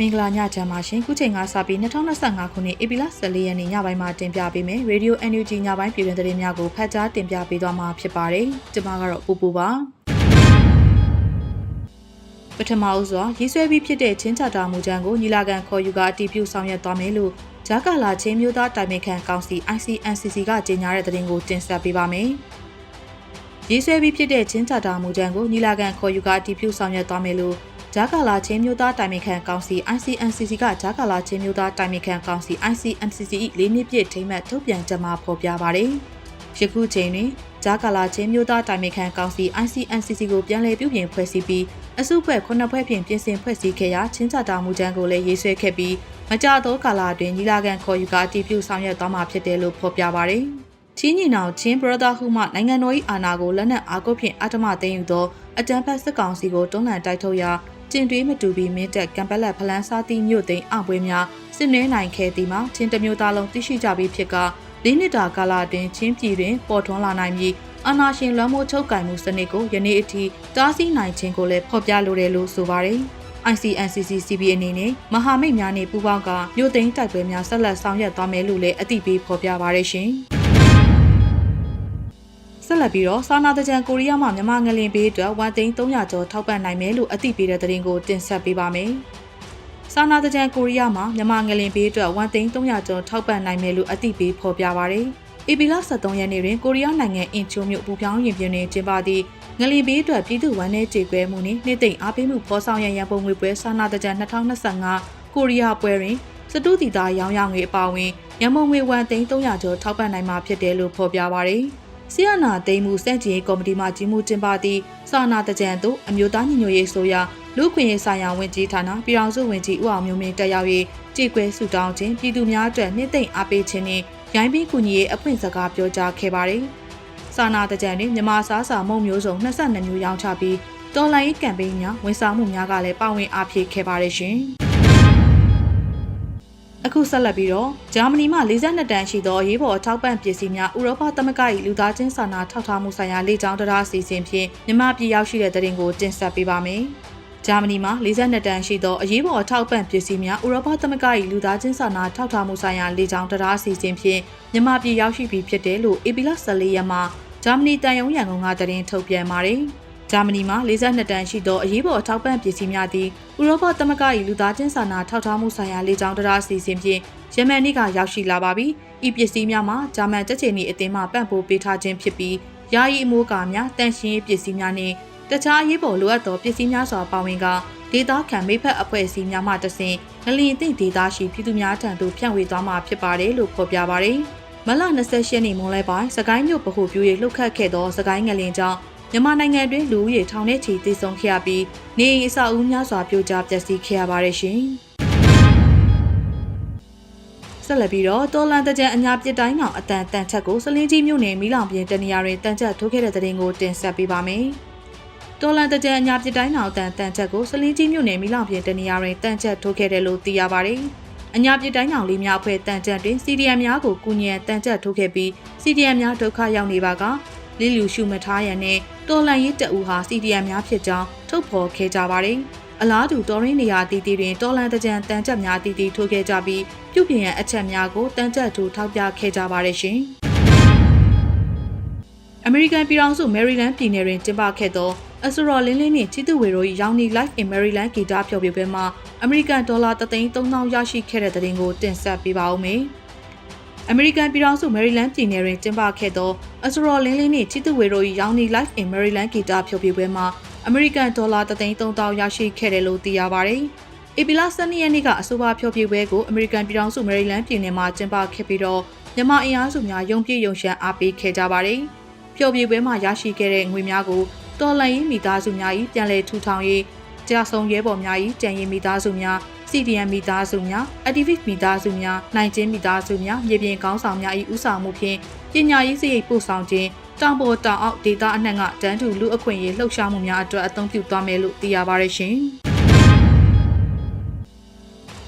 မင်္ဂလာညချမ်းပါရှင်ခုချိန်ကစပြီး2025ခုနှစ်ဧပြီလ14ရက်နေ့ညပိုင်းမှာတင်ပြပေးမယ် Radio NUG ညပိုင်းပြည်တွင်သတင်းများကိုဖတ်ကြားတင်ပြပေးသွားမှာဖြစ်ပါတယ်ကျွန်မကတော့ပူပူပါပထမဦးစွာရေးဆွဲပြီးဖြစ်တဲ့ချင်းချတာမူကြမ်းကိုညီလာခံခေါ်ယူကအတည်ပြုဆောင်ရွက်သွားမယ်လို့ဂျာကာလာချင်းမျိုးသားတိုင်ပင်ခံကောင်စီ ICNCC ကကြေညာတဲ့သတင်းကိုတင်ဆက်ပေးပါမယ်ရေးဆွဲပြီးဖြစ်တဲ့ချင်းချတာမူကြမ်းကိုညီလာခံခေါ်ယူကအတည်ပြုဆောင်ရွက်သွားမယ်လို့ ဂျာကာလာချင်းမျိုးသားတိုင်ပင်ခံကောင်စီ ICNCC ကဂျာကာလာချင်းမျိုးသားတိုင်ပင်ခံကောင်စီ ICNCC ၏လေးနှစ်ပြည့်ထိမ်းမှတ်ထုတ်ပြန်ချက်မှာဖော်ပြပါရယ်။ယခုချိန်တွင်ဂျာကာလာချင်းမျိုးသားတိုင်ပင်ခံကောင်စီ ICNCC ကိုပြန်လည်ပြုပြင်ဖွဲ့စည်းပြီးအစုဖွဲ့ခုနှစ်ဖွဲ့ဖြင့်ပြင်ဆင်ဖွဲ့စည်းခဲ့ရာချင်းချတာမူကြမ်းကိုလည်းရေးဆွဲခဲ့ပြီးမကြသောကာလအတွင်းညီလာခံခေါ်ယူကအတည်ပြုဆောင်ရွက်သွားမှာဖြစ်တယ်လို့ဖော်ပြပါရယ်။ချင်းညီနောင်ချင်း brotherhood မှနိုင်ငံတော်၏အာဏာကိုလက်နက်အားကိုဖြင့်အထမသိမ်းယူသောအကြံဖက်စစ်ကောင်စီကိုတွန်းလှန်တိုက်ထုတ်ရာ ကျင်တွေးမတူပြီးမင်းတက်ကံပလက်ဖလန်းစားသည့်မြို့သိမ်းအပွဲများစစ်နွဲနိုင်ခဲ့သည်မှာချင်းတစ်မျိုးသားလုံးသိရှိကြပြီးဖြစ်ကလေးနှစ်တာကာလအတွင်းချင်းပြည်တွင်ပေါ်ထွန်းလာနိုင်ပြီးအာနာရှင်လွမ်းမိုးချုပ်ကင်မှုစနစ်ကိုယနေ့အထိတားဆီးနိုင်ခြင်းကိုလည်းဖော်ပြလိုတယ်လို့ဆိုပါတယ်။ ICNCC CB အနေနဲ့မဟာမိတ်များနဲ့ပူးပေါင်းကမြို့သိမ်းတိုက်ပွဲများဆက်လက်ဆောင်ရွက်သွားမယ်လို့လည်းအသိပေးဖော်ပြပါရရှင်။ ဆက်လက်ပြီးတော့စာနာတကြံကိုရီးယားမှာမြန်မာငလင်ဘေးအတွက်ဝန်သိန်း300ကျော်ထောက်ပံ့နိုင်မယ်လို့အသိပေးတဲ့သတင်းကိုတင်ဆက်ပေးပါမယ်။စာနာတကြံကိုရီးယားမှာမြန်မာငလင်ဘေးအတွက်ဝန်သိန်း300ကျော်ထောက်ပံ့နိုင်မယ်လို့အသိပေးဖော်ပြပါရယ်။ဧပြီလ23ရက်နေ့တွင်ကိုရီးယားနိုင်ငံအင်ချိုမြို့ပူပြောင်းရင်ပြင်းတွင်ကျင်းပသည့်ငလီဘေးအတွက်ပြည်သူ့ဝန်내ကြေကွဲမှုနှင့်နေ့သိမ့်အားပေးမှုဖော်ဆောင်ရန်ရန်ပုံငွေပွဲစာနာတကြံ2025ကိုရီးယားပွဲတွင်စတုတီတာရောင်းရငွေအပါအဝင်ရန်ပုံငွေဝန်သိန်း300ကျော်ထောက်ပံ့နိုင်မှာဖြစ်တယ်လို့ဖော်ပြပါရယ်။ ဆီယနာသိမ်းမှုစန့်ကျင်ရေးကော်မတီမှကြီးမှုကျင်းပသည့်စာနာတကြံသို့အမျိုးသားညီညွတ်ရေးဆိုရာလူခွင့်ရေးဆိုင်ရာဝန်ကြီးဌာနပြည်ထောင်စုဝန်ကြီးဦးအောင်မျိုးမင်းတက်ရောက်၍ကြေကွဲဆုတောင်းခြင်းပြည်သူများအတွက်နှစ်သိမ့်အားပေးခြင်းနှင့်ရိုင်းပြီးကူညီရေးအဖွင့်စကားပြောကြားခဲ့ပါတယ်။စာနာတကြံတွင်မြန်မာစားစာမုံမျိုးစုံ22မျိုးရောင်းချပြီးတော်လိုင်းရေးကမ်ပိန်းများဝန်ဆောင်မှုများကလည်းပါဝင်အားဖြည့်ခဲ့ပါတယ်ရှင်။ အခုဆက်လက်ပြီးတော့ဂျာမနီမှ42တန်းရှိသောရေးပေါ်အထောက်ပံ့ပစ္စည်းများဥရောပသမဂ္ဂ၏လူသားချင်းစာနာထောက်ထားမှုဆိုင်ရာလေကြောင်းတရားအစီအစဉ်ဖြင့်မြန်မာပြည်ရောက်ရှိတဲ့တဲ့ရင်ကိုတင်ဆက်ပေးပါမယ်။ဂျာမနီမှာ42တန်းရှိသောအရေးပေါ်အထောက်ပံ့ပစ္စည်းများဥရောပသမဂ္ဂ၏လူသားချင်းစာနာထောက်ထားမှုဆိုင်ရာလေကြောင်းတရားအစီအစဉ်ဖြင့်မြန်မာပြည်ရောက်ရှိပြီးဖြစ်တယ်လို့အေပီလ14 ရက်မှာဂျာမနီတန်ယုံရန်ကုန်ကတရင်ထုတ်ပြန်ပါတယ်။ ဂျာမနီမှာ42တန်းရှိသောအရေးပေါ်အထောက်ပံ့ပစ္စည်းများသည်ဥရောပသမဂ္ဂ၏လူသားချင်းစာနာထောက်ထားမှုဆိုင်ရာလေကြောင်းတရားအစီအစဉ်ဖြင့်ယမန်နေ့ကရောက်ရှိလာပါပြီ။ဤပစ္စည်းများမှာဂျာမန်တက်ချီနီအသင်းမှပံ့ပိုးပေးထားခြင်းဖြစ်ပြီးယာယီအမိုးကာများတန်ရှင်းရေးပစ္စည်းများနှင့်တခြားအရေးပေါ်လိုအပ်သောပစ္စည်းများစွာပါဝင်ကဒေတာခံမိဖက်အဖွဲ့အစည်းများမှတဆင့်ငလင်သိဒေတာရှိပြည်သူများထံသို့ဖြန့်ဝေသွားမှာဖြစ်ပါတယ်လို့ဖော်ပြပါတယ်။မလ28ရက်နေ့မွန်လဲပိုင်းစကိုင်းမြို့ဗဟိုပြူရေးလှုပ်ခတ်ခဲ့သောစကိုင်းငလင်ကြောင့် မြန်မာနိုင်ငံတွင်လူဦးရေထောင်ထဲချီတည်ဆုံခဲ့ရပြီးနေအိမ်အဆောက်အဦများစွာပြိုကျပျက်စီးခဲ့ရပါတယ်ရှင်။ဆက်လက်ပြီးတော့တော်လန်တကြံအညာပြစ်တိုင်းကောင်အတန်တန်ချက်ကိုစလင်းကြီးမြို့နယ်မီလောင်ပြင်တနေရာတွင်တန်ချက်ထိုးခဲ့တဲ့တဲ့ရင်ကိုတင်ဆက်ပေးပါမယ်။တော်လန်တကြံအညာပြစ်တိုင်းကောင်အတန်တန်ချက်ကိုစလင်းကြီးမြို့နယ်မီလောင်ပြင်တနေရာတွင်တန်ချက်ထိုးခဲ့တယ်လို့သိရပါတယ်။အညာပြစ်တိုင်းကောင်လေးများအဖွဲ့တန်ချက်တွင် CDM များကိုကုညံတန်ချက်ထိုးခဲ့ပြီး CDM များဒုက္ခရောက်နေပါကလီလူရှုမထားရန်နဲ့ တော်လန်ရေးတအူဟာ CDM များဖြစ်ကြောင်းထုတ်ဖော်ခဲ့ကြပါတယ်။အလားတူတော်ရင်းနေရာတီတီတွင်တော်လန်တကြံတန်ချက်များတီတီထိုးခဲ့ကြပြီးပြုပြင်ရန်အချက်များကိုတန်ချက်ထိုးထောက်ပြခဲ့ကြပါတယ်ရှင်။အမေရိကန်ပြည်ထောင်စုမယ်ရီလန်းပြည်နယ်တွင်ကျင်းပခဲ့သောအစရော်လင်းလင်းနှင့်ချီတူဝေတို့၏ရောင်နီ Life in Maryland ဂီတဖျော်ဖြေပွဲမှာအမေရိကန်ဒေါ်လာ3,300ရရှိခဲ့တဲ့တဲ့တင်ကိုတင်ဆက်ပေးပါဦးမယ်။ အမေရိကန်ပြည်ထောင်စုမယ်ရီလန်းပြည်နယ်တွင်ကျင်းပခဲ့သောအစရော်လင်းလင်းနှင့်ချီတူဝေတို့၏ရောင်နီ Life in Maryland ဂီတဖျော်ဖြေပွဲမှာအမေရိကန်ဒေါ်လာ3,300ရရှိခဲ့တယ်လို့သိရပါတယ်။ဧပြီလ12ရက်နေ့ကအဆိုပါဖျော်ဖြေပွဲကိုအမေရိကန်ပြည်ထောင်စုမယ်ရီလန်းပြည်နယ်မှာကျင်းပခဲ့ပြီးတော့မြန်မာအင်အားစုများယုံပြည့်ယုံရှမ်းအားပေးခဲ့ကြပါတယ်။ဖျော်ဖြေပွဲမှာရရှိခဲ့တဲ့ငွေများကိုတော်လန်ရေးမိသားစုများ၏ပြန်လည်ထူထောင်ရေးကြာဆုံးရဲဘော်များ၏ကြံရင်မိသားစုများ CDM မိသားစုများ Activist မိသားစုများနိုင်ကျင်းမိသားစုများမြေပြင်ကောင်းဆောင်များ၏ဥဆောင်မှုဖြင့်ပညာရေးစရိတ်ပို့ဆောင်ခြင်းတောင်ပေါ်တောင်အောက်ဒေသအနှံ့ကတန်းတူလူအခွင့်အရေးလှုပ်ရှားမှုများအတွက်အသုံးပြုသွားမယ်လို့သိရပါရရှင်။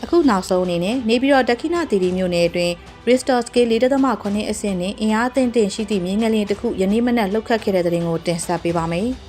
အခုနောက်ဆုံးအနေနဲ့နေပြည်တော်ဒက္ခိဏသီရိမြို့နယ်အတွင်း Richter Scale 4.9အဆင့်နဲ့အင်အားအသင့်တင်ရှိသည့်မြင်းငလျင်တစ်ခုယနေ့မနက်လှုပ်ခတ်ခဲ့တဲ့တဲ့ရင်ကိုတင်ဆက်ပေးပါမယ်။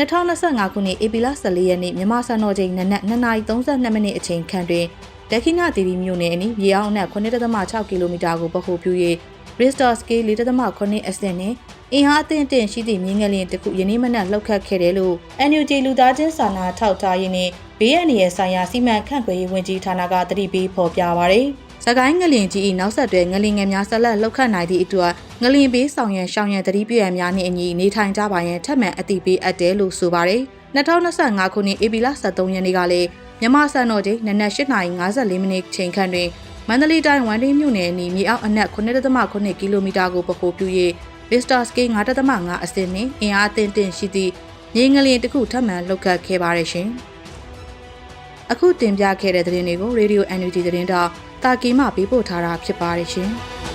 2025ခုနှစ်ဧပြီလ14ရက်နေ့မြန်မာစံတော်ချိန်နနက်2:32မိနစ်အချိန်ခန့်တွင်ဒက္ခိဏသီရိမြို့နယ်အနီးရေအောင်အနက်9.6ကီလိုမီတာကိုပခုပြု၍ Richter scale 4.9အဆင့်နှင့်အင်အားအသင့်အင့်ရှိသည့်မြင်းငယ်လင်းတစ်ခုယနေ့မနက်လှုပ်ခတ်ခဲ့တယ်လို့ NUG လူသားချင်းစာနာထောက်ထားရေးနှင့်ဘေးအန္တရာယ်ဆိုင်ရာစီမံခန့်ခွဲရေးဝန်ကြီးဌာနကတတိပေးဖော်ပြပါရယ်။ စကိုင်းငလင်ကြီး၏နောက်ဆက်တွဲငလင်ငယ်များဆက်လက်လှုပ်ခတ်နိုင်သည့်အတွက်ငလင်ဘေးဆောင်ရန်ရှောင်ရန်တတိပြရန်များနှင့်အညီနေထိုင်ကြပါရန်ထပ်မံအသိပေးအပ်တယ်လို့ဆိုပါရယ်။2025ခုနှစ်ဧပြီလ23ရက်နေ့ကလည်းမြန်မာစံတော်ချိန်နနက်8:54မိနစ်ချိန်ခန့်တွင်မန္တလေးတိုင်းဝမ်ဒင်းမြို့နယ်အနီးမြေအောက်အနက်9.9ကီလိုမီတာကိုပခိုးပြု၍ Vista Scale 9.5အဆင့်နှင့်အင်အားအသင့်တင်ရှိသည့်မြေငလျင်တစ်ခုထပ်မံလှုပ်ခတ်ခဲ့ပါရရှင်။ အခုတင်ပြခဲ့တဲ့သတင်းတွေကို Radio NUG သတင်းတော့တာကီမှပေးပို့ထားတာဖြစ်ပါတယ်ရှင်။